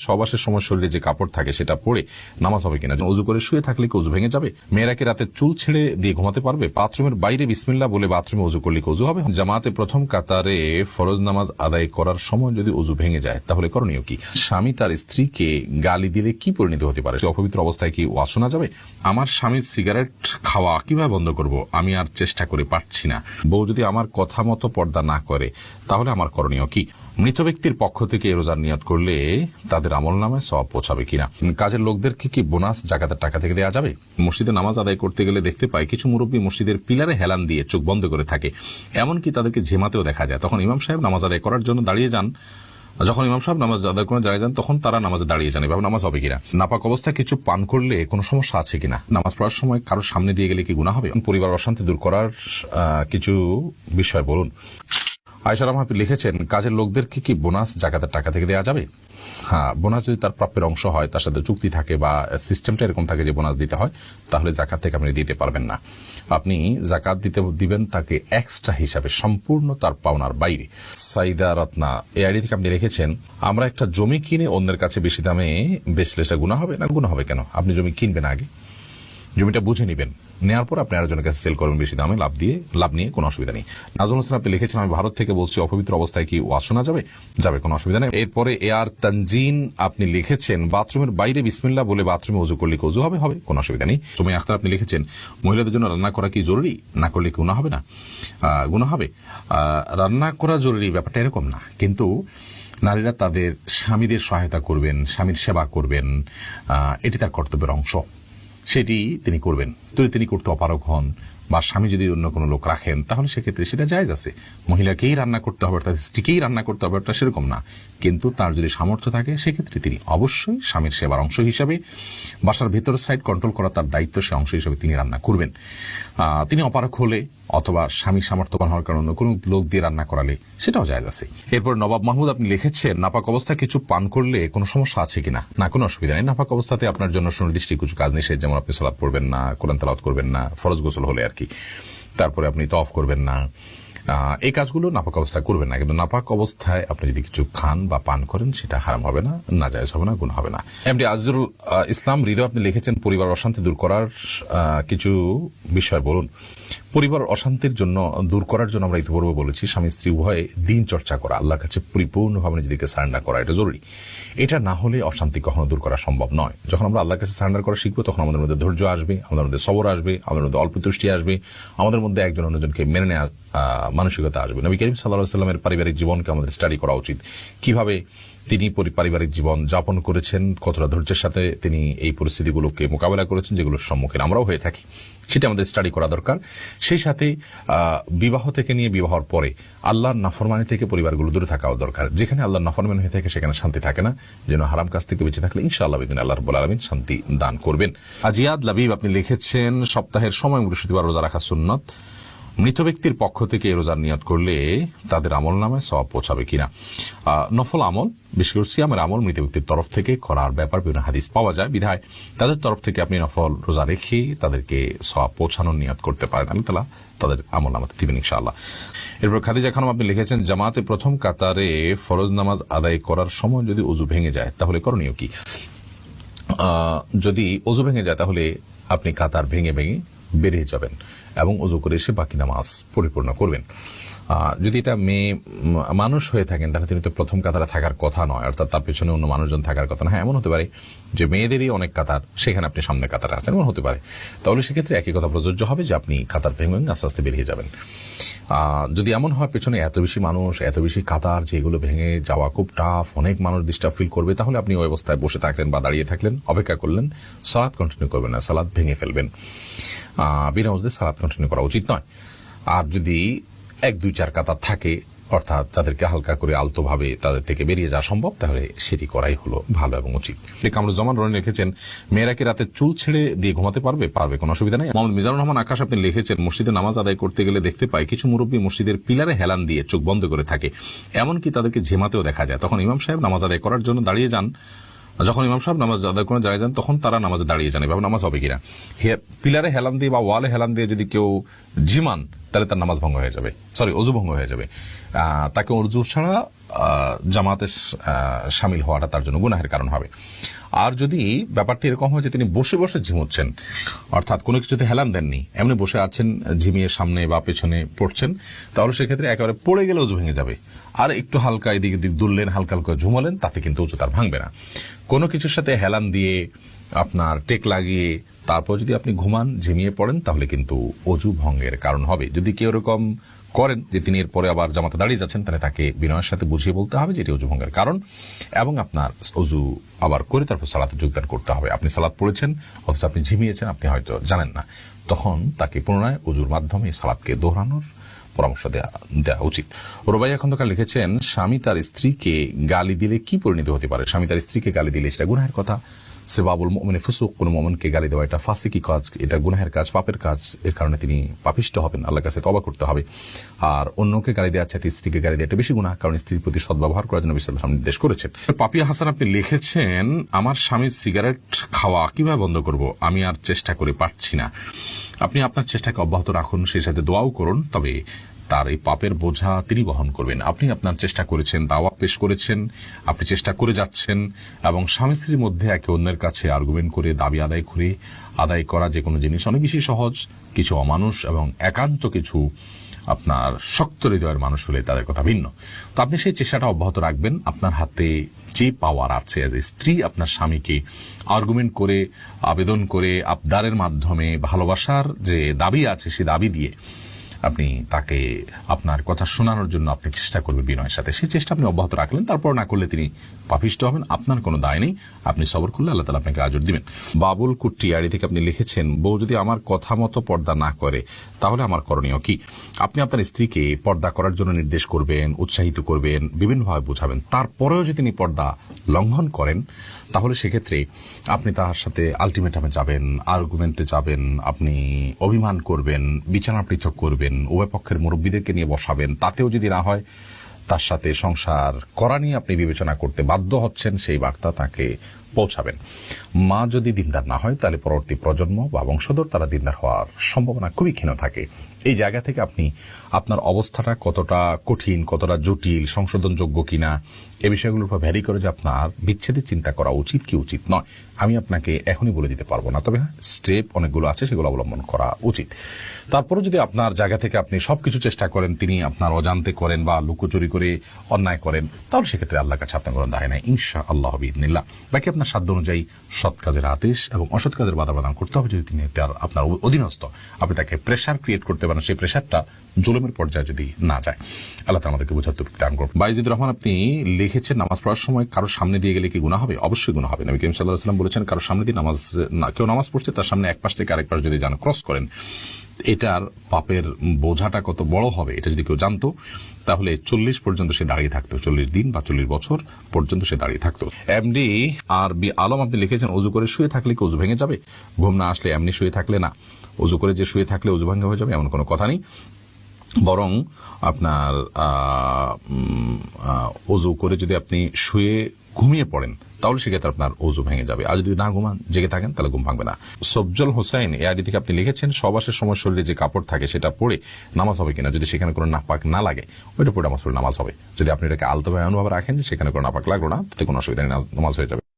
সবাসের সময় শরীরে যে কাপড় থাকে সেটা পরে নামাজ হবে কিনা? অজু করে শুয়ে থাকলে কি অজু ভেঙে যাবে? মেয়েরা কি রাতে চুল ছেড়ে দিয়ে ঘুমাতে পারবে? বাথরুমের বাইরে বিসমিল্লা বলে বাথরুমে অজু করলে কি অজু হবে? জামাতে প্রথম কাতারে ফরজ নামাজ আদায় করার সময় যদি অজু ভেঙে যায়, তাহলে করণীয় কি? স্বামী তার স্ত্রীকে গালি দিলে কি পরিণত হতে পারে? অপবিত্র অবস্থায় কি ওয়াজ শোনা যাবে? আমার স্বামীর সিগারেট খাওয়া কীভাবে বন্ধ করব? আমি আর চেষ্টা করে পারছি না। বউ যদি আমার কথা মতো পর্দা না করে, তাহলে আমার করণীয় কি? মৃত ব্যক্তির পক্ষ থেকে রোজার নিয়ত করলে তাদের আমল নামে সব পৌঁছাবে কিনা? কাজের লোকদেরকে কি বোনাস জাকাতের টাকা থেকে দেওয়া যাবে? মসজিদে নামাজ আদায় করতে গেলে দেখতে পাই কিছু মুরব্বী মসজিদের পিলারে হেলান দিয়ে চোখ বন্ধ করে থাকে। এমনকি তাদেরকে ঝেমাতেও দেখা যায়। তখন ইমাম সাহেব নামাজ আদায় করার জন্য দাঁড়িয়ে যান। যখন ইমাম সাহেব নামাজ আদায় করে দাঁড়িয়ে যান, তখন তারা নামাজে দাঁড়িয়ে যান। এভাবে নামাজ হবে কিনা? নাপাক অবস্থায় কিছু পান করলে কোনো সমস্যা আছে কিনা? নামাজ পড়ার সময় কারোর সামনে দিয়ে গেলে কি গুণা হবে? পরিবার অশান্তি দূর করার কিছু বিষয় বলুন। আয়সা রহমান আপনি লিখেছেন, কাজের লোকদেরকে কি বোনাস জাকাতের টাকা থেকে দেওয়া যাবে? হ্যাঁ বোনাস যদি তার প্রাপ্যের অংশ হয়, তার সাথে চুক্তি থাকে বা সিস্টেমটা এরকম থাকে যে বোনাস দিতে হয়, তাহলে জাকাত থেকে আপনি দিতে পারবেন না। আপনি জাকাত দিতে দিবেন তাকে এক্সট্রা হিসাবে, সম্পূর্ণ তার পাওনার বাইরে। সাইদা রত্না, এই আইডি থেকে আপনি রেখেছেন আমরা একটা জমি কিনে অন্যের কাছে বেশি দামে বেচলে সেটা গুণা হবে না? গুণা হবে কেন? আপনি জমি কিনবেন আগে। জমিটা বুঝে নেবেন। নেওয়ার পর আপনি আরেকজনের কাছে সেল করবেন বেশি দামে, লাভ দিয়ে, লাভ নিয়ে কোনো অসুবিধা নেই। নাজমুল হোসেন, আপনি লিখেছেন, আমি ভারত থেকে বলছি, অপবিত্র অবস্থায় কি ওয়াজ শোনা যাবে? যাবে, কোনো অসুবিধা নেই। এরপরে এ আর তানজিন, আপনি লিখেছেন, বাথরুমের বাইরে বিসমিল্লা বলে বাথরুমে উজু করলে উজু হবে? হবে, কোনো অসুবিধা নেই। সময় আখতার, আপনি লিখেছেন, মহিলাদের জন্য রান্না করা কি জরুরি? না করলে কি হবে না? গুণা হবে। রান্না করা জরুরি ব্যাপারটা এরকম না। কিন্তু নারীরা তাদের স্বামীদের সহায়তা করবেন, স্বামীর সেবা করবেন এটি তার কর্তব্যের অংশ। সেটি তিনি করবেন। যদি তিনি করতে অপারক হন বা স্বামী যদি অন্য কোনো লোক রাখেন, তাহলে সেক্ষেত্রে সেটা জায়জ আছে। মহিলাকেই রান্না করতে হবে তার স্ত্রীকেই রান্না করতে হবে, ওটা সেরকম না। কিন্তু তার যদি সামর্থ্য থাকে, সেক্ষেত্রে তিনি অবশ্যই স্বামীর সেবার অংশ হিসাবে বাসার ভেতর সাইড কন্ট্রোল করা তার দায়িত্ব সে অংশ হিসাবে তিনি রান্না করবেন। তিনি অপারক হলে অথবা স্বামী সামর্থ্যবান হওয়ার কারণে কোনো লোক দিয়ে রান্না করালে সেটাও যায় আছে। এরপর নবাব মাহমুদ আপনি লিখেছেন, নাপাক অবস্থা কিছু পান করলে কোনো সমস্যা আছে কিনা? না, কোনো অসুবিধা নেই। নাপাক অবস্থাতে আপনার জন্য সুনির্দিষ্ট কিছু কাজ নিষেধ, যেমন আপনি সলাপ করবেন না, কোরআন তালাত করবেন না, ফরজ গোসল হলে আর কি। তারপরে আপনি তফ করবেন না এই কাজগুলো নাপাক অবস্থায় করবেন না। কিন্তু নাপাক অবস্থায় আপনি যদি কিছু খান বা পান করেন সেটা হারাম হবে না না জায়জ হবে না গুণ হবে না। এমডি আজরুল ইসলাম হৃদয় আপনি লিখেছেন পরিবার অশান্তি দূর করার কিছু বিষয় বলুন। পরিবার অশান্তির জন্য দূর করার জন্য আমরা ইতিপূর্বে বলেছি স্বামী স্ত্রী উভয়ে দিন চর্চা করা আল্লাহর কাছে পরিপূর্ণভাবে নিজেদেরকে সারেন্ডার করা এটা জরুরি। এটা না হলে অশান্তি কখনো দূর করা সম্ভব নয়। যখন আমরা আল্লাহর কাছে সারেন্ডার করা শিখব তখন আমাদের মধ্যে ধৈর্য আসবে আমাদের মধ্যে সবর আসবে আমাদের মধ্যে অল্প তুষ্টি আসবে আমাদের মধ্যে একজন অন্যজনকে মেনে নেওয়ার আহ, মানসিকতা আসবে। নবী করিম সাল্লাহ সাল্লামের পারিবারিক জীবনকে আমাদের স্টাডি করা উচিত। কীভাবে তিনি পারিবারিক জীবন যাপন করেছেন, কতটা ধৈর্যের সাথে তিনি এই পরিস্থিতিগুলোকে মোকাবেলা করেছেন, যেগুলোর সম্মুখীন আমরাও হয়ে থাকি, সেটা আমাদের স্টাডি করা দরকার। সেই সাথে বিবাহ থেকে নিয়ে বিবাহর পরে আল্লাহর নাফরমানি থেকে পরিবারগুলো দূরে থাকাও দরকার। যেখানে আল্লাহর নাফরমানি হয়ে থাকে, সেখানে শান্তি থাকে না। যেন হারাম কাছ থেকে বেঁচে থাকলে ইনশাআল্লাহ বিদিন আল্লাহ রব্বুল আলমিন শান্তি দান করবেন। আজিয়াদ লাবিব আপনি লিখেছেন, সপ্তাহের সময় বৃহস্পতিবার রোজা রাখা সুন্নত। মৃত ব্যক্তির পক্ষ থেকে রোজার নিয়ত করলে তাদের আমল নামে সব পৌঁছাবে কিনা? নফল আমল, বিশেষ করে সিয়ামের আমল মৃত ব্যক্তির তরফ থেকে করার ব্যাপার বিভিন্ন হাদিস পাওয়া যায়। বিধায় তাদের তরফ থেকে আপনি নফল রোজা রেখে তাদেরকে সব পৌঁছানোর নিয়ত করতে পারেন। আল্লাহ তালা তাদের আমল নামাতে দিবেন ইনশাআল্লাহ। এরপর খাদিজা খানম, আপনি লিখেছেন, জামাতে প্রথম কাতারে ফরজ নামাজ আদায় করার সময় যদি উজু ভেঙে যায়, তাহলে করণীয় কি? যদি অজু ভেঙে যায়, তাহলে আপনি কাতার ভেঙে ভেঙে বেরিয়ে যাবেন। এবং অজু করে এসে বাকি নামাজ পরিপূর্ণ করবেন। যদি এটা মেয়ে মানুষ হয়ে থাকেন, তাহলে তিনি তো প্রথম কাতারে থাকার কথা নয়, অর্থাৎ তার পেছনে অন্য মানুষজন থাকার কথা না হ্যাঁ এমন হতে পারে যে মেয়েদেরই অনেক কাতার, সেখানে আপনি সামনে কাতারে আছেন, এমন হতে পারে। তাহলে সেক্ষেত্রে একই কথা প্রযোজ্য হবে যে আপনি কাতার ভেঙে আস্তে আস্তে বেরিয়ে যাবেন। যদি এমন হয় পেছনে এত বেশি মানুষ, এত বেশি কাতার যে এগুলো ভেঙে যাওয়া খুব টাফ অনেক মানুষ ডিস্টার্ব ফিল করবে, তাহলে আপনি ওই অবস্থায় বসে থাকলেন বা দাঁড়িয়ে থাকলেন, অপেক্ষা করলেন সালাদ কন্টিনিউ করবেন না সালাদ ভেঙে ফেলবেন। বিনা সালাদ কন্টিনিউ করা উচিত নয়। আর যদি এক, দুই, চার কাতার থাকে, অর্থাৎ তাদেরকে হালকা করে আলতোভাবে তাদের থেকে বেরিয়ে যাওয়া সম্ভব, তাহলে সেটি করাই হলো ভালো এবং উচিত। কামরুজ্জামান রনি লিখেছেন, মেয়েরা কি রাতে চুল ছেড়ে দিয়ে ঘুমাতে পারবে? পারবে, কোনো অসুবিধা নেই। মোহাম্মদ মিজানুর রহমান আকাশ আপনি লিখেছেন, মসজিদে নামাজ আদায় করতে গেলে দেখতে পাই কিছু মুরব্বী মসজিদের পিলারে হেলান দিয়ে চোখ বন্ধ করে থাকে। এমনকি তাদেরকে ঝেমাতেও দেখা যায়। তখন ইমাম সাহেব নামাজ আদায় করার জন্য দাঁড়িয়ে যান। যখন ইমাম সাহেব নামাজ আদায় করে দাঁড়িয়ে যান, তখন তারা নামাজে দাঁড়িয়ে জানে এভাবে নামাজ হবে কিনা। হে- পিলারে হেলান দিয়ে বা ওয়ালে হেলান দিয়ে যদি কেউ জিমান, তাহলে তার নামাজ ভঙ্গ হয়ে যাবে। সরি, অজু ভঙ্গ হয়ে যাবে। তাকে অজু ছাড়া জামাতে সামিল হওয়াটা তার জন্য গুনাহের কারণ হবে। আর যদি ব্যাপারটি এরকম হয় যে তিনি বসে বসে ঝিমুচ্ছেন, অর্থাৎ কোনো কিছুতে হেলান দেননি, এমনি বসে আছেন, ঝিমিয়ে সামনে বা পেছনে পড়ছেন, তাহলে সেক্ষেত্রে একেবারে পড়ে গেলে উজু ভেঙে যাবে। আর একটু হালকা এদিক এদিক দুললেন, হালকা হালকা ঝুমালেন, তাতে কিন্তু উজু তার ভাঙবে না। কোনো কিছুর সাথে হেলান দিয়ে আপনার টেক লাগিয়ে তারপর যদি আপনি ঘুমান, ঝিমিয়ে পড়েন, তাহলে কিন্তু অজু ভঙ্গের কারণ হবে। যদি কেউ এরকম করেন যে তিনি এরপরে আবার জামাতে দাঁড়িয়ে যাচ্ছেন, তাহলে তাকে বিনয়ের সাথে বুঝিয়ে বলতে হবে যে এটি অজু ভঙ্গের কারণ এবং আপনার অজু আবার করে তারপর সালাতে যোগদান করতে হবে। আপনি সালাত পড়েছেন, অথচ আপনি ঝিমিয়েছেন, আপনি হয়তো জানেন না। তখন তাকে পুনরায় অজুর মাধ্যমে সালাদকে দোহরানোর পরামর্শ দেওয়া দেওয়া উচিত। রোবাইয়া খন্দকার লিখেছেন, স্বামী তার স্ত্রীকে গালি দিলে কি পরিণত হতে পারে? স্বামী তার স্ত্রীকে গালি দিলে সেটা গুনাহের কথা। সেবাবুল মানে ফুসুক, কোন মোমনকে গালি দেওয়া এটা ফাঁসি কি কাজ, এটা গুনাহের কাজ, পাপের কাজ। এর কারণে তিনি পাপিষ্ট হবেন আল্লাহ কাছে তবা করতে হবে। আর অন্যকে গালি দেওয়ার চাইতে স্ত্রীকে গালি দেওয়া এটা বেশি গুনাহ, কারণ স্ত্রীর প্রতি সদ্ব্যবহার করার জন্য বিশ্বধাম নির্দেশ করেছেন। পাপিয়া হাসান আপনি লিখেছেন, আমার স্বামীর সিগারেট খাওয়া কীভাবে বন্ধ করব? আমি আর চেষ্টা করে পারছি না। আপনি আপনার চেষ্টাকে অব্যাহত রাখুন, সেই সাথে দোয়াও করুন, তবে তার এই পাপের বোঝা তিনি বহন করবেন। আপনি আপনার চেষ্টা করেছেন দাওয়া পেশ করেছেন, আপনি চেষ্টা করে যাচ্ছেন, এবং স্বামী স্ত্রীর মধ্যে একে অন্যের কাছে আর্গুমেন্ট করে, দাবি আদায় করে, আদায় করা যে কোনো জিনিস অনেক বেশি সহজ, কিছু অমানুষ এবং একান্ত কিছু আপনার শক্ত হৃদয়ের মানুষ হলে তাদের কথা ভিন্ন। তো আপনি সেই চেষ্টাটা অব্যাহত রাখবেন। আপনার হাতে যে পাওয়ার আছে স্ত্রী আপনার স্বামীকে আর্গুমেন্ট করে, আবেদন করে, আবদারের মাধ্যমে ভালোবাসার যে দাবি আছে, সে দাবি দিয়ে আপনি তাকে আপনার কথা শোনানোর জন্য আপনি চেষ্টা করবেন বিনয়ের সাথে। সেই চেষ্টা আপনি অব্যাহত রাখলেন, তারপর না করলে তিনি পাপিষ্ট হবেন, আপনার কোনো দায় নেই। আপনি সবর করলে আল্লাহ তালা আপনাকে আজর দিবেন। বাবুল কুট্টিয়ারি থেকে আপনি লিখেছেন, বউ যদি আমার কথা মতো পর্দা না করে, তাহলে আমার করণীয় কি? আপনি আপনার স্ত্রীকে পর্দা করার জন্য নির্দেশ করবেন, উৎসাহিত করবেন, বিভিন্নভাবে বোঝাবেন। তারপরেও যদি তিনি পর্দা লঙ্ঘন করেন তাহলে সেক্ষেত্রে আপনি তাহার সাথে আলটিমেটামে যাবেন আর্গুমেন্টে যাবেন, আপনি অভিমান করবেন, বিছানা পৃথক করবেন, উভয় পক্ষের মুরব্বীদেরকে নিয়ে বসাবেন, তাতেও যদি না হয়, তার সাথে সংসার করা নিয়ে আপনি বিবেচনা করতে বাধ্য হচ্ছেন, সেই বার্তা তাকে পৌঁছাবেন। মা যদি দিনদার না হয়, তাহলে পরবর্তী প্রজন্ম বা বংশধর তারা দিনদার হওয়ার সম্ভাবনা খুবই ক্ষীণ থাকে। এই জায়গা থেকে আপনি আপনার অবস্থাটা কতটা কঠিন, কতটা জটিল, সংশোধনযোগ্য কিনা, এ বিষয়গুলোর উপর ভ্যারি করে যে আপনার বিচ্ছেদের চিন্তা করা উচিত কি উচিত নয়। আমি আপনাকে এখনই বলে দিতে পারব না, তবে হ্যাঁ স্টেপ অনেকগুলো আছে, সেগুলো অবলম্বন করা উচিত। তারপরে যদি আপনার জায়গা থেকে আপনি সবকিছু চেষ্টা করেন, তিনি আপনার অজান্তে করেন বা লুকোচুরি করে অন্যায় করেন, তাহলে সেক্ষেত্রে আল্লাহর কাছে আপনার কোনো দায় নাই ইনশা আল্লাহ বিদিনিল্লাহ বাকি আপনার সাধ্য অনুযায়ী সৎ কাজের আদেশ এবং অসৎ কাজের বাধা প্রদান করতে হবে যদি তিনি তার, আপনার অধীনস্থ, আপনি তাকে প্রেশার ক্রিয়েট করতে পারেন। সেই প্রেশারটা জুলুমের পর্যায়ে যদি না যায়। আল্লাহ আমাদেরকে বোঝার তুপ্তি দান করুন বাইজিদুর রহমান, আপনি লিখেছেন নামাজ পড়ার সময় কারোর সামনে দিয়ে গেলে কি গুণা হবে? অবশ্যই গুণা হবে। নবী করিম সাল্লাহ সাল্লাম বলেছেন, কারোর সামনে দিয়ে নামাজ না, কেউ নামাজ পড়ছে, তার সামনে এক পাশ থেকে আরেক পাশ যদি যান ক্রস করেন এটার পাপের বোঝাটা কত বড় হবে এটা যদি কেউ জানতো, তাহলে চল্লিশ পর্যন্ত সে দাঁড়িয়ে থাকতো। চল্লিশ দিন বা চল্লিশ বছর পর্যন্ত সে দাঁড়িয়ে থাকতো। এমডি আর বি আলম আপনি লিখেছেন, অজু করে শুয়ে থাকলে কি অজু ভেঙে যাবে? ঘুম না আসলে এমনি শুয়ে থাকলে না। অজু করে যে শুয়ে থাকলে অজু ভেঙে হয়ে যাবে, এমন কোনো কথা নেই। বরং আপনার অজু করে যদি আপনি শুয়ে ঘুমিয়ে পড়েন, তাহলে সেক্ষেত্রে আপনার অজু ভেঙে যাবে। আর যদি না ঘুমান, জেগে থাকেন, তাহলে ঘুম ভাঙবে না। সবজল হোসেন এ আইডি থেকে আপনি লিখেছেন, সবাসের সময় শরীরে যে কাপড় থাকে, সেটা পরে নামাজ হবে কিনা? যদি সেখানে কোনো নাপাক না লাগে, ওইটা পরে নামাজ পড়ে নামাজ হবে। যদি আপনি এটাকে আলতোভাবে এমনভাবে রাখেন যে সেখানে কোনো নাপাক লাগল না, তাতে কোনো অসুবিধা নেই, নামাজ হয়ে যাবে।